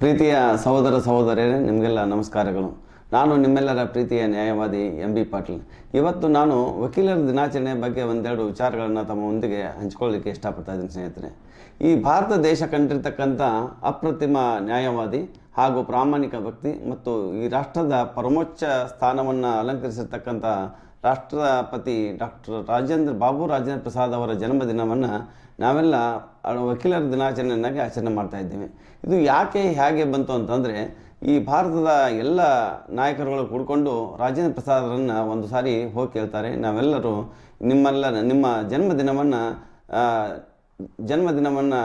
ಪ್ರೀತಿಯ ಸಹೋದರ ಸಹೋದರಿಯರೇ ನಿಮಗೆಲ್ಲ ನಮಸ್ಕಾರಗಳು. ನಾನು ನಿಮ್ಮೆಲ್ಲರ ಪ್ರೀತಿಯ ನ್ಯಾಯವಾದಿ ಎಂ ಬಿ ಪಾಟೀಲ್. ಇವತ್ತು ನಾನು ವಕೀಲರ ದಿನಾಚರಣೆ ಬಗ್ಗೆ ಒಂದೆರಡು ವಿಚಾರಗಳನ್ನು ತಮ್ಮ ಒಂದಿಗೆ ಇಷ್ಟಪಡ್ತಾ ಇದ್ದೀನಿ ಸ್ನೇಹಿತರೆ. ಈ ಭಾರತ ದೇಶ ಕಂಡಿರ್ತಕ್ಕಂಥ ಅಪ್ರತಿಮ ನ್ಯಾಯವಾದಿ ಹಾಗೂ ಪ್ರಾಮಾಣಿಕ ವ್ಯಕ್ತಿ ಮತ್ತು ಈ ರಾಷ್ಟ್ರದ ಪರಮೋಚ್ಚ ಸ್ಥಾನವನ್ನು ಅಲಂಕರಿಸಿರ್ತಕ್ಕಂಥ ರಾಷ್ಟ್ರಪತಿ ಡಾಕ್ಟರ್ ರಾಜೇಂದ್ರ ಬಾಬು ರಾಜೇಂದ್ರ ಪ್ರಸಾದ್ ಅವರ ಜನ್ಮದಿನವನ್ನು ನಾವೆಲ್ಲ ವಕೀಲರ ದಿನಾಚರಣೆಯನ್ನಾಗಿ ಆಚರಣೆ ಮಾಡ್ತಾ ಇದ್ದೀವಿ. ಇದು ಯಾಕೆ ಹೇಗೆ ಬಂತು ಅಂತಂದರೆ, ಈ ಭಾರತದ ಎಲ್ಲ ನಾಯಕರುಗಳು ಕೂಡಿಕೊಂಡು ರಾಜೇಂದ್ರ ಪ್ರಸಾದರನ್ನು ಒಂದು ಸಾರಿ ಹೋಗಿ ಕೇಳ್ತಾರೆ. ನಾವೆಲ್ಲರೂ ನಿಮ್ಮೆಲ್ಲ, ನಿಮ್ಮ ಜನ್ಮದಿನವನ್ನು ಜನ್ಮದಿನವನ್ನು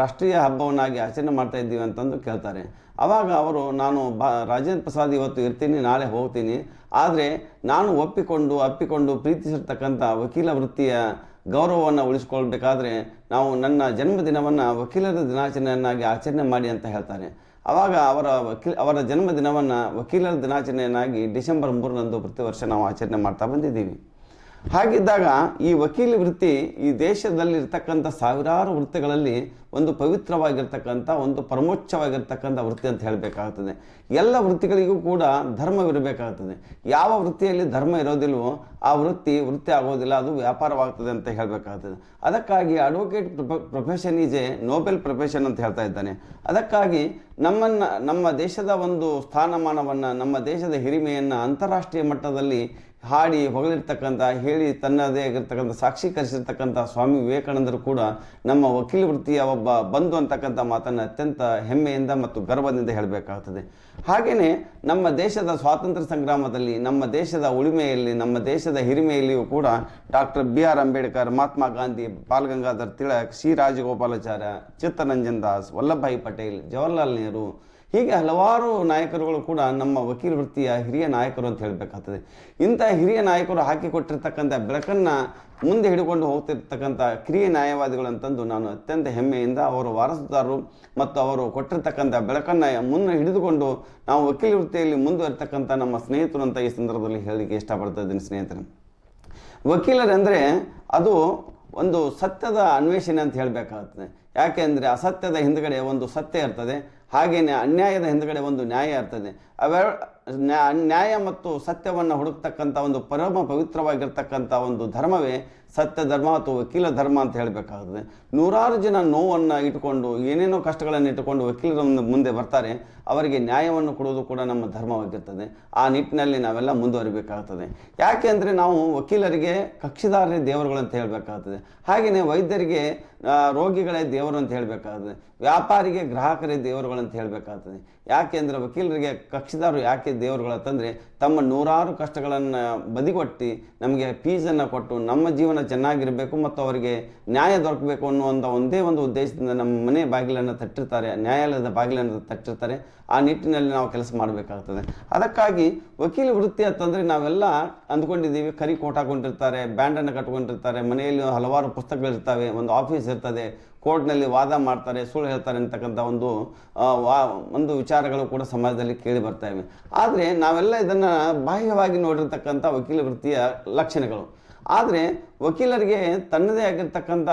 ರಾಷ್ಟ್ರೀಯ ಹಬ್ಬವನ್ನಾಗಿ ಆಚರಣೆ ಮಾಡ್ತಾ ಇದ್ದೀವಿ ಅಂತಂದು ಕೇಳ್ತಾರೆ. ಆವಾಗ ಅವರು, ನಾನು ಬ, ರಾಜೇಂದ್ರ ಪ್ರಸಾದ್ ಇವತ್ತು ಇರ್ತೀನಿ, ನಾಳೆ ಹೋಗ್ತೀನಿ. ಆದರೆ ನಾನು ಒಪ್ಪಿಕೊಂಡು, ಅಪ್ಪಿಕೊಂಡು ಪ್ರೀತಿಸಿರ್ತಕ್ಕಂಥ ವಕೀಲ ವೃತ್ತಿಯ ಗೌರವವನ್ನು ಉಳಿಸ್ಕೊಳ್ಬೇಕಾದ್ರೆ ನಾವು ನನ್ನ ಜನ್ಮದಿನವನ್ನು ವಕೀಲರ ದಿನಾಚರಣೆಯನ್ನಾಗಿ ಆಚರಣೆ ಮಾಡಿ ಅಂತ ಹೇಳ್ತಾರೆ. ಆವಾಗ ಅವರ ವಕೀಲ, ಅವರ ಜನ್ಮದಿನವನ್ನು ವಕೀಲರ ದಿನಾಚರಣೆಯನ್ನಾಗಿ ಡಿಸೆಂಬರ್ ಮೂರರಂದು ಪ್ರತಿ ವರ್ಷ ನಾವು ಆಚರಣೆ ಮಾಡ್ತಾ ಬಂದಿದ್ದೀವಿ. ಹಾಗಿದ್ದಾಗ ಈ ವಕೀಲಿ ವೃತ್ತಿ ಈ ದೇಶದಲ್ಲಿರ್ತಕ್ಕಂಥ ಸಾವಿರಾರು ವೃತ್ತಿಗಳಲ್ಲಿ ಒಂದು ಪವಿತ್ರವಾಗಿರ್ತಕ್ಕಂಥ, ಒಂದು ಪರಮೋಚ್ಚವಾಗಿರ್ತಕ್ಕಂಥ ವೃತ್ತಿ ಅಂತ ಹೇಳಬೇಕಾಗ್ತದೆ. ಎಲ್ಲ ವೃತ್ತಿಗಳಿಗೂ ಕೂಡ ಧರ್ಮವಿರಬೇಕಾಗ್ತದೆ. ಯಾವ ವೃತ್ತಿಯಲ್ಲಿ ಧರ್ಮ ಇರೋದಿಲ್ವೋ ಆ ವೃತ್ತಿ ವೃತ್ತಿ ಆಗೋದಿಲ್ಲ, ಅದು ವ್ಯಾಪಾರವಾಗ್ತದೆ ಅಂತ ಹೇಳಬೇಕಾಗ್ತದೆ. ಅದಕ್ಕಾಗಿ advocate profession is a noble profession ಅಂತ ಹೇಳ್ತಾ ಇದ್ದಾನೆ. ಅದಕ್ಕಾಗಿ ನಮ್ಮನ್ನು, ನಮ್ಮ ದೇಶದ ಒಂದು ಸ್ಥಾನಮಾನವನ್ನು, ನಮ್ಮ ದೇಶದ ಹಿರಿಮೆಯನ್ನು ಅಂತಾರಾಷ್ಟ್ರೀಯ ಮಟ್ಟದಲ್ಲಿ ಹಾಡಿ ಹೊಗಳಿರ್ತಕ್ಕಂಥ, ಹೇಳಿ ತನ್ನದೇ ಆಗಿರ್ತಕ್ಕಂಥ ಸಾಕ್ಷೀಕರಿಸಿರ್ತಕ್ಕಂಥ ಸ್ವಾಮಿ ವಿವೇಕಾನಂದರು ಕೂಡ ನಮ್ಮ ವಕೀಲ ವೃತ್ತಿಯ ಒಬ್ಬ ಬಂಧು ಅಂತಕ್ಕಂಥ ಮಾತನ್ನು ಅತ್ಯಂತ ಹೆಮ್ಮೆಯಿಂದ ಮತ್ತು ಗರ್ವದಿಂದ ಹೇಳಬೇಕಾಗ್ತದೆ. ಹಾಗೆಯೇ ನಮ್ಮ ದೇಶದ ಸ್ವಾತಂತ್ರ್ಯ ಸಂಗ್ರಾಮದಲ್ಲಿ, ನಮ್ಮ ದೇಶದ ಉಳಿಮೆಯಲ್ಲಿ, ನಮ್ಮ ದೇಶದ ಹಿರಿಮೆಯಲ್ಲಿಯೂ ಕೂಡ doctor B R Ambedkar, Mahatma Gandhi Bal Gangadhar Tilak, C. Rajagopalachari, Chittaranjan Das, Vallabhbhai Patel, Jawaharlal Nehru ಹೀಗೆ ಹಲವಾರು ನಾಯಕರುಗಳು ಕೂಡ ನಮ್ಮ ವಕೀಲ ವೃತ್ತಿಯ ಹಿರಿಯ ನಾಯಕರು ಅಂತ ಹೇಳಬೇಕಾಗ್ತದೆ. ಇಂಥ ಹಿರಿಯ ನಾಯಕರು ಹಾಕಿಕೊಟ್ಟಿರ್ತಕ್ಕಂಥ ಬೆಳಕನ್ನು ಮುಂದೆ ಹಿಡ್ಕೊಂಡು ಹೋಗ್ತಿರ್ತಕ್ಕಂಥ ಕಿರಿಯ ನ್ಯಾಯವಾದಿಗಳು ಅಂತಂದು ನಾನು ಅತ್ಯಂತ ಹೆಮ್ಮೆಯಿಂದ ಅವರು ವಾರಸುದಾರರು ಮತ್ತು ಅವರು ಕೊಟ್ಟಿರ್ತಕ್ಕಂಥ ಬೆಳಕನ್ನು ಮುನ್ನ ಹಿಡಿದುಕೊಂಡು ನಾವು ವಕೀಲ ವೃತ್ತಿಯಲ್ಲಿ ಮುಂದುವರಿತಕ್ಕಂಥ ನಮ್ಮ ಸ್ನೇಹಿತರು ಅಂತ ಈ ಸಂದರ್ಭದಲ್ಲಿ ಹೇಳಲಿಕ್ಕೆ ಇಷ್ಟಪಡ್ತಾ ಇದ್ದೀನಿ ಸ್ನೇಹಿತರೆ. ವಕೀಲರೆಂದರೆ ಅದು ಒಂದು ಸತ್ಯದ ಅನ್ವೇಷಣೆ ಅಂತ ಹೇಳಬೇಕಾಗ್ತದೆ. ಯಾಕೆ ಅಂದರೆ ಅಸತ್ಯದ ಹಿಂದ್ಗಡೆ ಒಂದು ಸತ್ಯ ಇರ್ತದೆ. ಹಾಗೆಯೇ ಅನ್ಯಾಯದ ಹಿಂದ್ಗಡೆ ಒಂದು ನ್ಯಾಯ ಇರ್ತದೆ. ನ್ಯಾ- ನ್ಯಾಯ ಮತ್ತು ಸತ್ಯವನ್ನು ಹುಡುಕ್ತಕ್ಕಂಥ ಒಂದು ಪರಮ ಪವಿತ್ರವಾಗಿರ್ತಕ್ಕಂಥ ಒಂದು ಧರ್ಮವೇ ಸತ್ಯ ಧರ್ಮ ಅಥವಾ ವಕೀಲ ಧರ್ಮ ಅಂತ ಹೇಳಬೇಕಾಗ್ತದೆ. ನೂರಾರು ಜನ ನೋವನ್ನು ಇಟ್ಕೊಂಡು ಏನೇನೋ ಕಷ್ಟಗಳನ್ನು ಇಟ್ಟುಕೊಂಡು ವಕೀಲರ ಮುಂದೆ- ಮುಂದೆ ಬರ್ತಾರೆ, ಅವರಿಗೆ ನ್ಯಾಯವನ್ನು ಕೊಡುವುದು ಕೂಡ ನಮ್ಮ ಧರ್ಮವಾಗಿರ್ತದೆ. ಆ ನಿಟ್ಟಿನಲ್ಲಿ ನಾವೆಲ್ಲ ಮುಂದುವರಿಬೇಕಾಗ್ತದೆ. ಯಾಕೆ ಅಂದರೆ ನಾವು ವಕೀಲರಿಗೆ ಕಕ್ಷಿದಾರರೇ ದೇವರುಗಳು ಅಂತ ಹೇಳಬೇಕಾಗ್ತದೆ. ಹಾಗೆಯೇ ವೈದ್ಯರಿಗೆ ರೋಗಿಗಳೇ ದೇವರು ಅಂತ ಹೇಳಬೇಕಾಗ್ತದೆ. ವ್ಯಾಪಾರಿಗೆ ಗ್ರಾಹಕರೇ ದೇವರುಗಳು ಅಂತ ಹೇಳಬೇಕಾಗ್ತದೆ. ಯಾಕೆ ಅಂದರೆ ವಕೀಲರಿಗೆ ಕಕ್ಷಿದಾರರು ಯಾಕೆ ದೇವರುಗಳು ಅಂತಂದರೆ ತಮ್ಮ ನೂರಾರು ಕಷ್ಟಗಳನ್ನು ಬದಿಗೊಟ್ಟು ನಮಗೆ ಫೀಸನ್ನು ಕೊಟ್ಟು ನಮ್ಮ ಜೀವನ ಚೆನ್ನಾಗಿರಬೇಕು ಮತ್ತು ಅವರಿಗೆ ನ್ಯಾಯ ದೊರಕಬೇಕು ಅನ್ನುವಂಥ ಒಂದೇ ಒಂದು ಉದ್ದೇಶದಿಂದ ನಮ್ಮ ಮನೆ ಬಾಗಿಲನ್ನು ತಟ್ಟಿರ್ತಾರೆ, ನ್ಯಾಯಾಲಯದ ಬಾಗಿಲನ್ನು ತಟ್ಟಿರ್ತಾರೆ. ಆ ನಿಟ್ಟಿನಲ್ಲಿ ನಾವು ಕೆಲಸ ಮಾಡಬೇಕಾಗ್ತದೆ. ಅದಕ್ಕಾಗಿ ವಕೀಲ ವೃತ್ತಿ ಅಂತಂದರೆ ನಾವೆಲ್ಲ ಅಂದ್ಕೊಂಡಿದ್ದೀವಿ. ಕರಿ ಕೋಟ್ ಹಾಕೊಂಡಿರ್ತಾರೆ, ಬ್ಯಾಂಡನ್ನು ಕಟ್ಕೊಂಡಿರ್ತಾರೆ, ಮನೆಯಲ್ಲಿ ಹಲವಾರು ಪುಸ್ತಕಗಳಿರ್ತವೆ, ಒಂದು ಆಫೀಸ್ ಇರ್ತದೆ ಕೋರ್ಟ್ನಲ್ಲಿ ವಾದ ಮಾಡ್ತಾರೆ, ಸುಳ್ಳು ಹೇಳ್ತಾರೆ ಅಂತಕ್ಕಂಥ ಒಂದು ವಾ, ಒಂದು ವಿಚಾರಗಳು ಕೂಡ ಸಮಾಜದಲ್ಲಿ ಕೇಳಿ ಬರ್ತಾ ಇವೆ. ಆದರೆ ನಾವೆಲ್ಲ ಇದನ್ನು ಬಾಹ್ಯವಾಗಿ ನೋಡಿರ್ತಕ್ಕಂಥ ವಕೀಲ ವೃತ್ತಿಯ ಲಕ್ಷಣಗಳು. ಆದರೆ ವಕೀಲರಿಗೆ ತನ್ನದೇ ಆಗಿರ್ತಕ್ಕಂಥ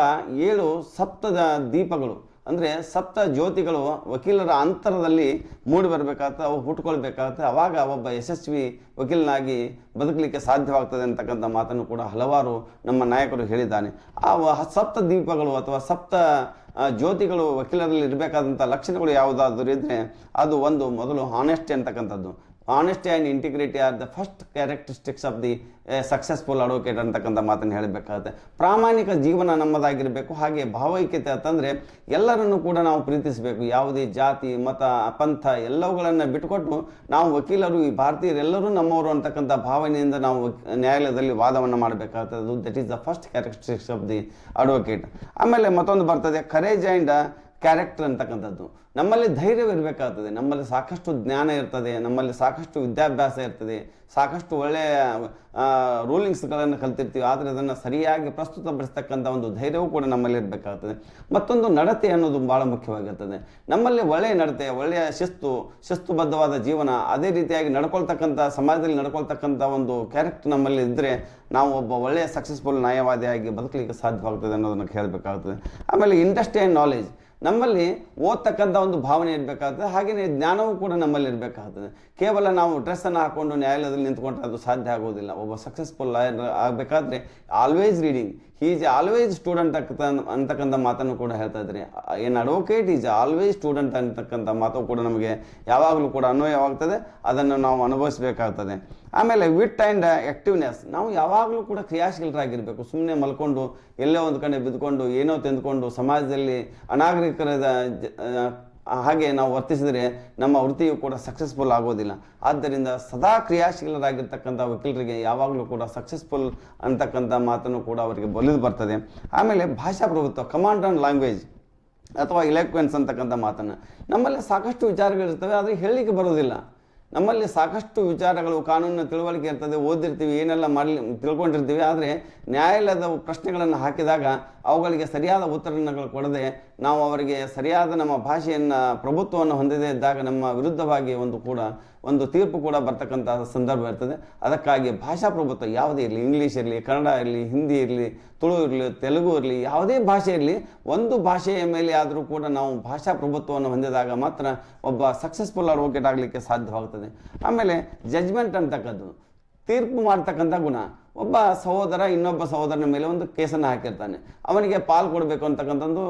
ಏಳು ಸಪ್ತದ ದೀಪಗಳು. ಅಂದರೆ ಸಪ್ತ ಜ್ಯೋತಿಗಳು ವಕೀಲರ ಅಂತರದಲ್ಲಿ ಮೂಡಿ ಬರಬೇಕಾಗ್ತದೆ, ಅವು ಹುಟ್ಕೊಳ್ಬೇಕಾಗ್ತದೆ. ಅವಾಗ ಒಬ್ಬ ಯಶಸ್ವಿ ವಕೀಲನಾಗಿ ಬದುಕಲಿಕ್ಕೆ ಸಾಧ್ಯವಾಗ್ತದೆ ಅಂತಕ್ಕಂಥ ಮಾತನ್ನು ಕೂಡ ಹಲವಾರು ನಮ್ಮ ನಾಯಕರು ಹೇಳಿದ್ದಾನೆ. ಆ ಸಪ್ತ ದೀಪಗಳು ಅಥವಾ ಸಪ್ತ ಜ್ಯೋತಿಗಳು ವಕೀಲರಲ್ಲಿ ಇರಬೇಕಾದಂಥ ಲಕ್ಷಣಗಳು ಯಾವುದಾದ್ರೂ ಇದ್ದರೆ ಅದು ಒಂದು ಮೊದಲು ಹಾನೆಸ್ಟಿ ಅಂತಕ್ಕಂಥದ್ದು. Honesty and integrity are the first characteristics of the successful advocate ಅಂತಕ್ಕಂಥ ಮಾತನ್ನು ಹೇಳಬೇಕಾಗುತ್ತೆ. ಪ್ರಾಮಾಣಿಕ ಜೀವನ ನಮ್ಮದಾಗಿರಬೇಕು, ಹಾಗೆ ಭಾವೈಕ್ಯತೆ ಅಂತಂದರೆ ಎಲ್ಲರನ್ನು ಕೂಡ ನಾವು ಪ್ರೀತಿಸಬೇಕು. ಯಾವುದೇ ಜಾತಿ, ಮತ, ಪಂಥ ಎಲ್ಲವುಗಳನ್ನು ಬಿಟ್ಟುಕೊಟ್ಟು ನಾವು ವಕೀಲರು, ಈ ಭಾರತೀಯರೆಲ್ಲರೂ ನಮ್ಮವರು ಅಂತಕ್ಕಂಥ ಭಾವನೆಯಿಂದ ನಾವು ನ್ಯಾಯಾಲಯದಲ್ಲಿ ವಾದವನ್ನು ಮಾಡಬೇಕಾಗ್ತದೆ that is the first characteristics of the advocate ಆಮೇಲೆ ಮತ್ತೊಂದು ಬರ್ತದೆ ಕರೇಜ್ ಆ್ಯಂಡ್ ಕ್ಯಾರೆಕ್ಟರ್ ಅಂತಕ್ಕಂಥದ್ದು. ನಮ್ಮಲ್ಲಿ ಧೈರ್ಯವಿರಬೇಕಾಗ್ತದೆ ನಮ್ಮಲ್ಲಿ ಸಾಕಷ್ಟು ಜ್ಞಾನ ಇರ್ತದೆ. ನಮ್ಮಲ್ಲಿ ಸಾಕಷ್ಟು ವಿದ್ಯಾಭ್ಯಾಸ ಇರ್ತದೆ. ಸಾಕಷ್ಟು ಒಳ್ಳೆಯ ರೂಲಿಂಗ್ಸ್ಗಳನ್ನು ಕಲ್ತಿರ್ತೀವಿ. ಆದರೆ ಅದನ್ನು ಸರಿಯಾಗಿ ಪ್ರಸ್ತುತಪಡಿಸ್ತಕ್ಕಂಥ ಒಂದು ಧೈರ್ಯವೂ ಕೂಡ ನಮ್ಮಲ್ಲಿ ಇರಬೇಕಾಗ್ತದೆ. ಮತ್ತೊಂದು ನಡತೆ ಅನ್ನೋದು ಭಾಳ ಮುಖ್ಯವಾಗಿರ್ತದೆ. ನಮ್ಮಲ್ಲಿ ಒಳ್ಳೆಯ ನಡತೆ, ಒಳ್ಳೆಯ ಶಿಸ್ತು, ಶಿಸ್ತುಬದ್ಧವಾದ ಜೀವನ, ಅದೇ ರೀತಿಯಾಗಿ ನಡ್ಕೊಳ್ತಕ್ಕಂಥ, ಸಮಾಜದಲ್ಲಿ ನಡ್ಕೊಳ್ತಕ್ಕಂಥ ಒಂದು ಕ್ಯಾರೆಕ್ಟರ್ ನಮ್ಮಲ್ಲಿ ಇದ್ದರೆ ನಾವು ಒಬ್ಬ ಒಳ್ಳೆಯ ಸಕ್ಸಸ್ಫುಲ್ ನ್ಯಾಯವಾದಿಯಾಗಿ ಬದುಕಲಿಕ್ಕೆ ಸಾಧ್ಯವಾಗ್ತದೆ ಅನ್ನೋದನ್ನು ಹೇಳಬೇಕಾಗ್ತದೆ ಆಮೇಲೆ ಇಂಡಸ್ಟ್ರಿ ಆ್ಯಂಡ್ ನಾಲೆಜ್ ನಮ್ಮಲ್ಲಿ ಓದ್ತಕ್ಕಂಥ ಒಂದು ಭಾವನೆ ಇರಬೇಕಾಗ್ತದೆ ಹಾಗೆಯೇ ಜ್ಞಾನವೂ ಕೂಡ ನಮ್ಮಲ್ಲಿ ಇರಬೇಕಾಗ್ತದೆ. ಕೇವಲ ನಾವು ಡ್ರೆಸ್ಸನ್ನು ಹಾಕ್ಕೊಂಡು ನ್ಯಾಯಾಲಯದಲ್ಲಿ ನಿಂತ್ಕೊಂಡ್ರೆ ಅದು ಸಾಧ್ಯ ಆಗೋದಿಲ್ಲ. ಒಬ್ಬ ಸಕ್ಸಸ್ಫುಲ್ ಲಾಯರ್ ಆಗಬೇಕಾದ್ರೆ always reading is always student ಅಂತಕ್ಕಂಥ ಮಾತನ್ನು ಕೂಡ ಹೇಳ್ತಾ ಇದ್ರಿ ಏನು ಅಡ್ವೊಕೇಟ್ ಈಸ್ ಆಲ್ವೇಸ್ ಸ್ಟೂಡೆಂಟ್ ಅಂತಕ್ಕಂಥ ಮಾತು ಕೂಡ ನಮಗೆ ಯಾವಾಗಲೂ ಕೂಡ ಅನ್ವಯವಾಗ್ತದೆ. ಅದನ್ನು ನಾವು ಅನುಭವಿಸಬೇಕಾಗ್ತದೆ. ಆಮೇಲೆ ವಿಟ್ ಆ್ಯಂಡ್ ಆ್ಯಕ್ಟಿವ್ನೆಸ್ ನಾವು ಯಾವಾಗಲೂ ಕೂಡ ಕ್ರಿಯಾಶೀಲರಾಗಿರಬೇಕು. ಸುಮ್ಮನೆ ಮಲ್ಕೊಂಡು ಎಲ್ಲೋ ಒಂದು ಕಡೆ ಬಿದ್ದುಕೊಂಡು ಏನೋ ತಿಂದ್ಕೊಂಡು ಸಮಾಜದಲ್ಲಿ ಅನಾಗರಿಕರ ಜ- ಆ, ಹಾಗೆ ನಾವು ವರ್ತಿಸಿದರೆ ನಮ್ಮ ವೃತ್ತಿಯು ಕೂಡ ಸಕ್ಸಸ್ಫುಲ್ ಆಗೋದಿಲ್ಲ. ಆದ್ದರಿಂದ ಸದಾ ಕ್ರಿಯಾಶೀಲರಾಗಿರ್ತಕ್ಕಂಥ ವಕೀಲರಿಗೆ ಯಾವಾಗಲೂ ಕೂಡ ಸಕ್ಸಸ್ಫುಲ್ ಅಂತಕ್ಕಂಥ ಮಾತನ್ನು ಕೂಡ ಅವರಿಗೆ ಬಲಿದು ಬರ್ತದೆ. ಆಮೇಲೆ ಭಾಷಾ ಪ್ರಭುತ್ವ ಕಮಾಂಡ್ ಆನ್ ಲ್ಯಾಂಗ್ವೇಜ್ ಅಥವಾ ಇಲೆಕ್ವೆನ್ಸ್ ಅಂತಕ್ಕಂಥ ಮಾತನ್ನು. ನಮ್ಮಲ್ಲಿ ಸಾಕಷ್ಟು ವಿಚಾರಗಳಿರ್ತವೆ, ಆದರೆ ಹೇಳಲಿಕ್ಕೆ ಬರೋದಿಲ್ಲ ನಮ್ಮಲ್ಲಿ ಸಾಕಷ್ಟು ವಿಚಾರಗಳು, ಕಾನೂನಿನ ತಿಳುವಳಿಕೆ ಇರ್ತದೆ ಓದಿರ್ತೀವಿ, ಏನೆಲ್ಲ ಮಾಡಲಿ, ತಿಳ್ಕೊಂಡಿರ್ತೀವಿ. ಆದರೆ ನ್ಯಾಯಾಲಯದ ಪ್ರಶ್ನೆಗಳನ್ನು ಹಾಕಿದಾಗ ಅವುಗಳಿಗೆ ಸರಿಯಾದ ಉತ್ತರಗಳು ಕೊಡದೆ ನಾವು ಅವರಿಗೆ ಸರಿಯಾದ ನಮ್ಮ ಭಾಷೆಯನ್ನು ಪ್ರಭುತ್ವವನ್ನು ಹೊಂದದೇ ಇದ್ದಾಗ ನಮ್ಮ ವಿರುದ್ಧವಾಗಿ ಒಂದು ಕೂಡ ಒಂದು ತೀರ್ಪು ಕೂಡ ಬರ್ತಕ್ಕಂಥ ಸಂದರ್ಭ ಇರ್ತದೆ. ಅದಕ್ಕಾಗಿ ಭಾಷಾ ಪ್ರಭುತ್ವ ಯಾವುದೇ ಇರಲಿ ಇಂಗ್ಲೀಷ್ ಇರಲಿ, ಕನ್ನಡ ಇರಲಿ ಹಿಂದಿ ಇರಲಿ, ತುಳು ಇರಲಿ, ತೆಲುಗು ಇರಲಿ, ಯಾವುದೇ ಭಾಷೆ ಇರಲಿ, ಒಂದು ಭಾಷೆಯ ಮೇಲೆ ಆದರೂ ಕೂಡ ನಾವು ಭಾಷಾ ಪ್ರಭುತ್ವವನ್ನು ಹೊಂದಿದಾಗ ಮಾತ್ರ ಒಬ್ಬ ಸಕ್ಸಸ್ಫುಲ್ ಅಡ್ವೊಕೇಟ್ ಆಗಲಿಕ್ಕೆ ಸಾಧ್ಯವಾಗ್ತದೆ. ಆಮೇಲೆ ಜಜ್ಮೆಂಟ್ ಅಂತಕ್ಕದ್ದು, ತೀರ್ಪು ಮಾಡ್ತಕ್ಕಂಥ ಗುಣ. ಒಬ್ಬ ಸಹೋದರ ಇನ್ನೊಬ್ಬ ಸಹೋದರನ ಮೇಲೆ ಒಂದು ಕೇಸನ್ನು ಹಾಕಿರ್ತಾನೆ. ಅವನಿಗೆ ಪಾಲು ಕೊಡಬೇಕು ಅಂತಕ್ಕಂಥದ್ದು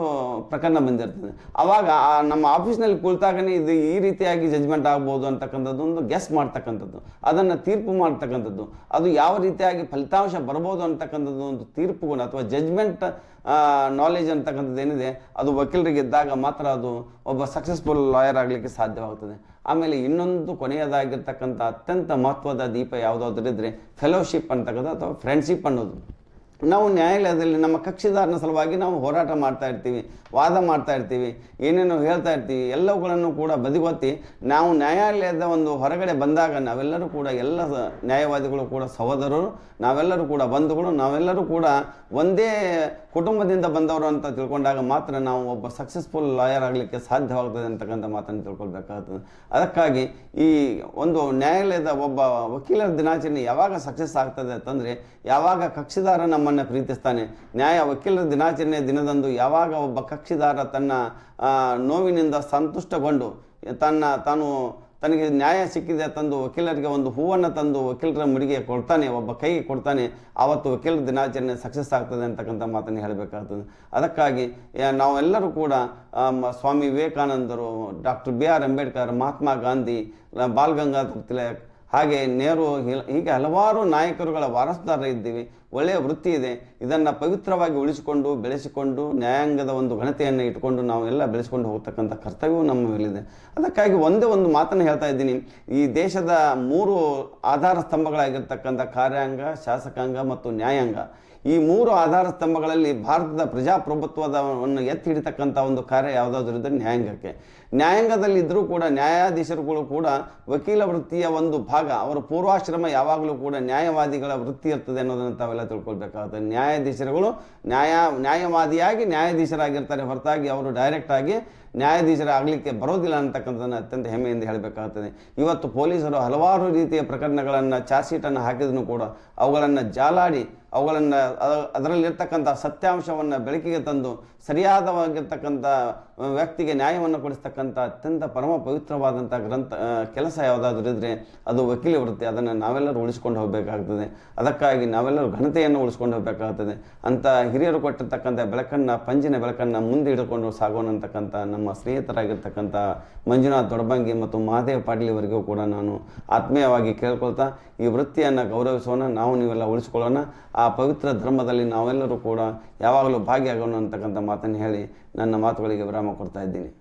ಪ್ರಕರಣ ಬಂದಿರ್ತದೆ. ಅವಾಗ ಆ ನಮ್ಮ ಆಫೀಸ್ನಲ್ಲಿ ಕುಳಿತಾಗನೇ ಇದು ಈ ರೀತಿಯಾಗಿ ಜಜ್ಮೆಂಟ್ ಆಗ್ಬೋದು ಅಂತಕ್ಕಂಥದ್ದು ಒಂದು ಗೆಸ್ ಮಾಡ್ತಕ್ಕಂಥದ್ದು. ಅದನ್ನು ತೀರ್ಪು ಮಾಡ್ತಕ್ಕಂಥದ್ದು. ಅದು ಯಾವ ರೀತಿಯಾಗಿ ಫಲಿತಾಂಶ ಬರ್ಬೋದು ಅಂತಕ್ಕಂಥದ್ದು ಒಂದು ತೀರ್ಪು ಅಥವಾ ಜಜ್ಮೆಂಟ್ ನಾಲೆಜ್ ಅಂತಕ್ಕಂಥದ್ದು ಏನಿದೆ, ಅದು ವಕೀಲರಿಗೆ ಇದ್ದಾಗ ಮಾತ್ರ ಅದು ಒಬ್ಬ ಸಕ್ಸಸ್ಫುಲ್ ಲಾಯರ್ ಆಗಲಿಕ್ಕೆ ಸಾಧ್ಯವಾಗುತ್ತದೆ ಆಮೇಲೆ ಇನ್ನೊಂದು ಕೊನೆಯದಾಗಿರ್ತಕ್ಕಂಥ ಅತ್ಯಂತ ಮಹತ್ವದ ದೀಪ ಯಾವುದಾದ್ರೂ ಇದ್ದರೆ ಫೆಲೋಶಿಪ್ ಅಂತಕ್ಕಂಥ ಅಥವಾ ಫ್ರೆಂಡ್ಶಿಪ್ ಅನ್ನೋದು. ನಾವು ನ್ಯಾಯಾಲಯದಲ್ಲಿ ನಮ್ಮ ಕಕ್ಷಿದಾರನ ಸಲುವಾಗಿ ನಾವು ಹೋರಾಟ ಮಾಡ್ತಾ ಇರ್ತೀವಿ, ವಾದ ಮಾಡ್ತಾ ಇರ್ತೀವಿ, ಏನೇನೋ ಹೇಳ್ತಾ ಇರ್ತೀವಿ, ಎಲ್ಲವುಗಳನ್ನು ಕೂಡ ಬದಿಗೊತ್ತಿ ನಾವು ನ್ಯಾಯಾಲಯದ ಒಂದು ಹೊರಗಡೆ ಬಂದಾಗ ನಾವೆಲ್ಲರೂ ಕೂಡ ಎಲ್ಲ ನ್ಯಾಯವಾದಿಗಳು ಕೂಡ ಸಹೋದರರು, ನಾವೆಲ್ಲರೂ ಕೂಡ ಬಂಧುಗಳು, ನಾವೆಲ್ಲರೂ ಕೂಡ ಒಂದೇ ಕುಟುಂಬದಿಂದ ಬಂದವರು ಅಂತ ತಿಳ್ಕೊಂಡಾಗ ಮಾತ್ರ ನಾವು ಒಬ್ಬ ಸಕ್ಸಸ್ಫುಲ್ ಲಾಯರ್ ಆಗಲಿಕ್ಕೆ ಸಾಧ್ಯವಾಗ್ತದೆ ಅಂತಕ್ಕಂಥ ಮಾತನ್ನು ತಿಳ್ಕೊಳ್ಬೇಕಾಗ್ತದೆ. ಅದಕ್ಕಾಗಿ ಈ ಒಂದು ನ್ಯಾಯಾಲಯದ ಒಬ್ಬ ವಕೀಲರ ದಿನಾಚರಣೆ ಯಾವಾಗ ಸಕ್ಸಸ್ ಆಗ್ತದೆ ಅಂತಂದರೆ, ಯಾವಾಗ ಕಕ್ಷಿದಾರ ನಮ್ಮನ್ನು ಪ್ರೀತಿಸ್ತಾನೆ. ನ್ಯಾಯ ವಕೀಲರ ದಿನಾಚರಣೆ ದಿನದಂದು ಯಾವಾಗ ಒಬ್ಬ ಕಕ್ಷಿದಾರ ತನ್ನ ನೋವಿನಿಂದ ಸಂತುಷ್ಟಗೊಂಡು ತನ್ನ, ತಾನು ತನಗೆ ನ್ಯಾಯ ಸಿಕ್ಕಿದೆ ತಂದು ವಕೀಲರಿಗೆ ಒಂದು ಹೂವನ್ನು ತಂದು ವಕೀಲರ ಮುಡಿಗೆ ಕೊಡ್ತಾನೆ, ಒಬ್ಬ ಕೈಗೆ ಕೊಡ್ತಾನೆ, ಆವತ್ತು ವಕೀಲರ ದಿನಾಚರಣೆ ಸಕ್ಸಸ್ ಆಗ್ತದೆ ಅಂತಕ್ಕಂಥ ಮಾತನ್ನು ಹೇಳಬೇಕಾಗ್ತದೆ. ಅದಕ್ಕಾಗಿ ನಾವೆಲ್ಲರೂ ಕೂಡ ಸ್ವಾಮಿ ವಿವೇಕಾನಂದರು, doctor B R Ambedkar, Mahatma Gandhi Bal Gangadhar Tilak ಹಾಗೆ ನೆಹರು ಹೀಗೆ ಹಲವಾರು ನಾಯಕರುಗಳ ವಾರಸುದಾರ ಇದ್ದೀವಿ. ಒಳ್ಳೆಯ ವೃತ್ತಿ ಇದೆ. ಇದನ್ನು ಪವಿತ್ರವಾಗಿ ಉಳಿಸಿಕೊಂಡು, ಬೆಳೆಸಿಕೊಂಡು, ನ್ಯಾಯಾಂಗದ ಒಂದು ಘನತೆಯನ್ನು ಇಟ್ಕೊಂಡು ನಾವೆಲ್ಲ ಬೆಳೆಸಿಕೊಂಡು ಹೋಗ್ತಕ್ಕಂಥ ಕರ್ತವ್ಯವೂ ನಮ್ಮ ಮೇಲಿದೆ. ಅದಕ್ಕಾಗಿ ಒಂದೇ ಒಂದು ಮಾತನ್ನು ಹೇಳ್ತಾ ಇದ್ದೀನಿ. ಈ ದೇಶದ ಮೂರು ಆಧಾರ ಸ್ತಂಭಗಳಾಗಿರ್ತಕ್ಕಂಥ ಕಾರ್ಯಾಂಗ, ಶಾಸಕಾಂಗ ಮತ್ತು ನ್ಯಾಯಾಂಗ. ಈ ಮೂರು ಆಧಾರ ಸ್ತಂಭಗಳಲ್ಲಿ ಭಾರತದ ಪ್ರಜಾಪ್ರಭುತ್ವದವನ್ನು ಎತ್ತಿ ಹಿಡಿತಕ್ಕಂಥ ಒಂದು ಕಾರ್ಯ ಯಾವುದಾದ್ರೂ ಇದ್ದರೆ ನ್ಯಾಯಾಂಗಕ್ಕೆ. ನ್ಯಾಯಾಂಗದಲ್ಲಿ ಇದ್ದರೂ ಕೂಡ ನ್ಯಾಯಾಧೀಶರುಗಳು ಕೂಡ ವಕೀಲ ವೃತ್ತಿಯ ಒಂದು ಭಾಗ, ಅವರ ಪೂರ್ವಾಶ್ರಮ ಯಾವಾಗಲೂ ಕೂಡ ನ್ಯಾಯವಾದಿಗಳ ವೃತ್ತಿ ಇರ್ತದೆ ಅನ್ನೋದನ್ನು ತಾವೆಲ್ಲ ತಿಳ್ಕೊಳ್ಬೇಕಾಗುತ್ತೆ. ನ್ಯಾಯಾಧೀಶರುಗಳು ನ್ಯಾಯ, ನ್ಯಾಯವಾದಿಯಾಗಿ ನ್ಯಾಯಾಧೀಶರಾಗಿರ್ತಾರೆ, ಹೊರತಾಗಿ ಅವರು ಡೈರೆಕ್ಟಾಗಿ ನ್ಯಾಯಾಧೀಶರಾಗಲಿಕ್ಕೆ ಬರೋದಿಲ್ಲ ಅಂತಕ್ಕಂಥದ್ದನ್ನು ಅತ್ಯಂತ ಹೆಮ್ಮೆಯಿಂದ ಹೇಳಬೇಕಾಗ್ತದೆ. ಇವತ್ತು ಪೊಲೀಸರು ಹಲವಾರು ರೀತಿಯ ಪ್ರಕರಣಗಳನ್ನು, ಚಾರ್ಜ್ ಶೀಟನ್ನು ಹಾಕಿದ್ರು ಕೂಡ ಅವುಗಳನ್ನು ಜಾಲಾಡಿ ಅವುಗಳನ್ನು ಅದರಲ್ಲಿರ್ತಕ್ಕಂಥ ಸತ್ಯಾಂಶವನ್ನು ಬೆಳಕಿಗೆ ತಂದು ಸರಿಯಾದವಾಗಿರ್ತಕ್ಕಂಥ ವ್ಯಕ್ತಿಗೆ ನ್ಯಾಯವನ್ನು ಕೊಡಿಸ್ತಕ್ಕಂಥ ಅತ್ಯಂತ ಪರಮ ಪವಿತ್ರವಾದಂಥ ಗ್ರಂಥ ಕೆಲಸ ಯಾವುದಾದ್ರೂ ಇದ್ದರೆ ಅದು ವಕೀಲಿ ವೃತ್ತಿ, ಅದನ್ನು ನಾವೆಲ್ಲರೂ ಉಳಿಸ್ಕೊಂಡು ಹೋಗಬೇಕಾಗ್ತದೆ. ಅದಕ್ಕಾಗಿ ನಾವೆಲ್ಲರೂ ಘನತೆಯನ್ನು ಉಳಿಸ್ಕೊಂಡು ಹೋಗಬೇಕಾಗ್ತದೆ. ಅಂತ ಹಿರಿಯರು ಕೊಟ್ಟಿರ್ತಕ್ಕಂಥ ಬೆಳಕನ್ನು, ಪಂಜಿನ ಬೆಳಕನ್ನು ಮುಂದೆ ಹಿಡ್ಕೊಂಡು ಸಾಗೋಣ ಅಂತಕ್ಕಂಥ ನಮ್ಮ ಸ್ನೇಹಿತರಾಗಿರ್ತಕ್ಕಂಥ ಮಂಜುನಾಥ್ ದೊಡಬಂಗಿ ಮತ್ತು ಮಹಾದೇವ ಪಾಟೀಲಿವರಿಗೂ ಕೂಡ ನಾನು ಆತ್ಮೀಯವಾಗಿ ಕೇಳ್ಕೊಳ್ತಾ, ಈ ವೃತ್ತಿಯನ್ನು ಗೌರವಿಸೋಣ, ನಾವು ನೀವೆಲ್ಲ ಉಳಿಸ್ಕೊಳ್ಳೋಣ, ಆ ಪವಿತ್ರ ಧರ್ಮದಲ್ಲಿ ನಾವೆಲ್ಲರೂ ಕೂಡ ಯಾವಾಗಲೂ ಭಾಗಿಯಾಗೋಣ ಅಂತಕ್ಕಂಥ ಮಾತನ್ನು ಹೇಳಿ ನನ್ನ ಮಾತುಗಳಿಗೆ ವಿರಾಮ ಕೊಡ್ತಾ ಇದ್ದೀನಿ.